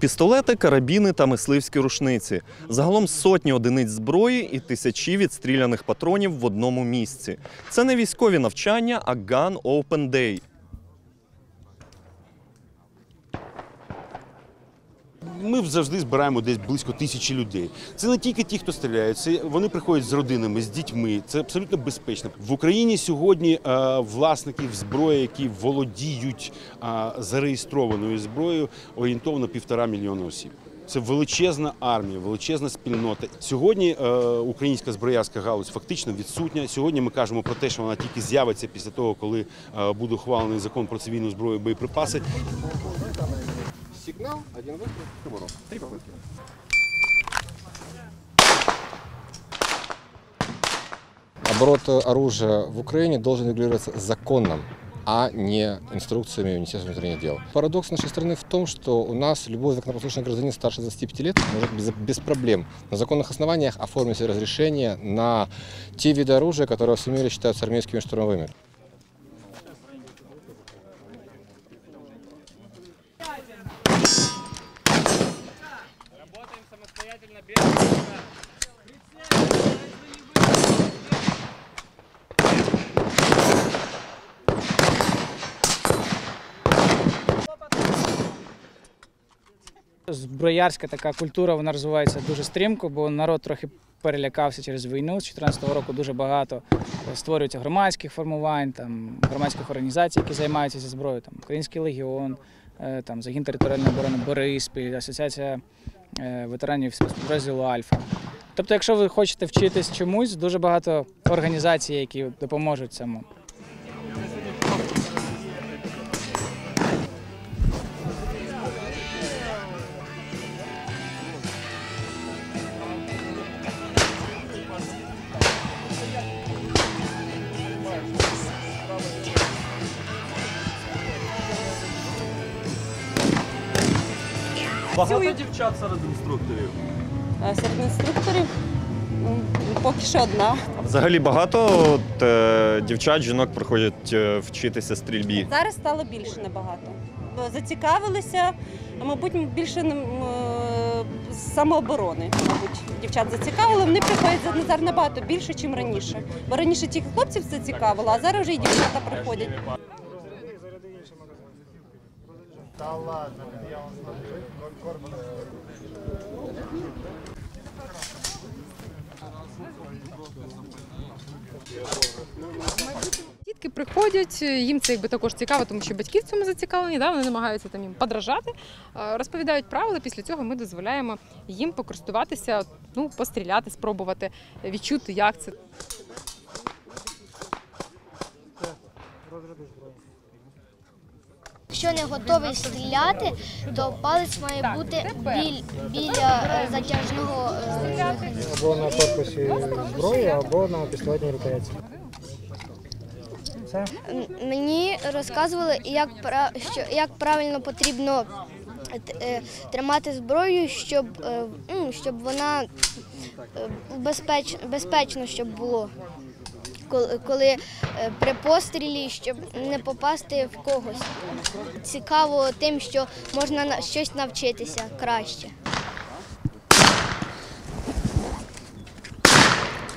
Пістолети, карабіни та мисливські рушниці. Загалом сотні одиниць зброї і тисячі відстріляних патронів в одному місці. Це не військові навчання, а Gun Open Day. Ми завжди збираємо десь близько тисячі людей. Це не тільки ті, хто стріляє, це вони приходять з родинами, з дітьми. Це абсолютно безпечно. В Україні сьогодні е, власників зброї, які володіють е, зареєстрованою зброєю, орієнтовно півтора мільйона осіб. Це величезна армія, величезна спільнота. Сьогодні е, українська зброярська галузь фактично відсутня. Сьогодні ми кажемо про те, що вона тільки з'явиться після того, коли е, буде ухвалений закон про цивільну зброю і боєприпаси. Сигнал, один выстрел, поворот. Три попытки. Оборот оружия в Украине должен регулироваться законом, а не инструкциями Министерства внутренних дел. Парадокс нашей страны в том, что у нас любой законопослушный гражданин старше 25 лет может без, без проблем на законных основаниях оформить себе разрешение на те виды оружия, которые во всем мире считаются армейскими штурмовыми. Зброярська така культура вона розвивається дуже стрімко, бо народ трохи перелякався через війну. З 2014 року дуже багато створюється громадських формувань, там громадських організацій, які займаються зі зброєю. Там Український легіон, е, там загін територіальної оборони Бориспіль, асоціація ветеранів спецпідрозділу Альфа. Тобто, якщо ви хочете вчитись чомусь, дуже багато організацій, які допоможуть цьому. Багато дівчат серед інструкторів. А Серед інструкторів м, поки що одна. Взагалі багато от, е, дівчат, жінок приходять е, вчитися стрільбі. Зараз стало більше набагато. Бо Зацікавилися, мабуть, більше м, е, з самооборони. Мабуть, дівчат зацікавили. Вони приходять за Назар набагато більше, ніж раніше. Бо раніше тільки хлопців це цікавило, а зараз вже і дівчата приходять. Дітки приходять, їм це якби також цікаво, тому що батьки в цьому зацікавлені. Да? Вони намагаються там їм подражати, е, розповідають правила. Після цього ми дозволяємо їм покористуватися, ну постріляти, спробувати відчути, як це. Якщо не готовий стріляти, то палець має бути біль, біля затяжного механізму. або на корпусі зброї, або на пістолетній. Все? Мені розказували, як, що, як правильно потрібно е, тримати зброю, щоб, е, щоб вона е, безпеч, безпечно щоб було. Коли, е, при пострілі, щоб не попасти в когось. Цікаво тим, що можна на- щось навчитися краще.